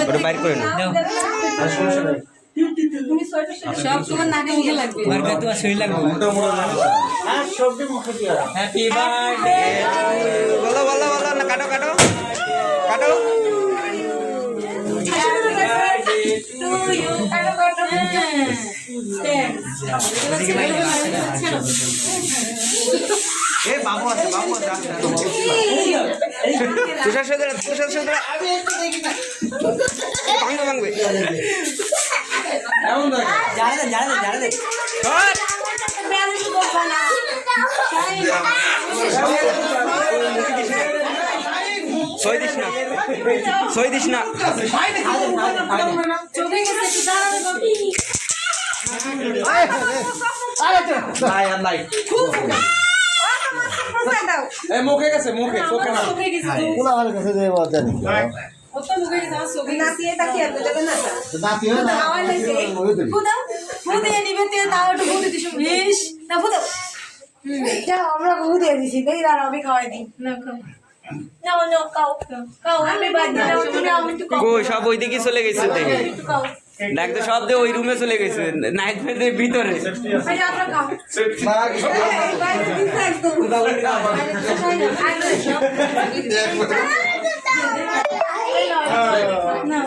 ওটা বাইর করে না সব তোমার নাকে মুখে লাগবে। বার্গা তো আর শরীর লাগবে। হ্যাপি বার্থডে বলো বলো বলো না কাটো কাটো। কাটো। এ বাবু আছে বাবু আছে। তুষার সাথে তুষার সাথে ভাঙবে। ভাঙবে জানে দে জানে দে জানে দে ধর। দিস না। সই দিস না। চোখে গেছে মুখে গেছে মুখে চোখে না চোখে গেছে আমার কাছে যে বাতা নেই কত মুখে গেছে আমার চোখে তাকিয়ে না? না নিবে তে দাও একটু দিছো না দিছি আমি খাওয়াই দিই। না খাও। না না খাও। খাও আমি বাদ দিলাম তুমি আমি একটু খাও। কই সব ওই দিকে চলে গেছে দেখে। একটু খাও। তো সব দিয়ে ওই রুমে চলে গেছে নাইট মেয়েদের ভিতরে। না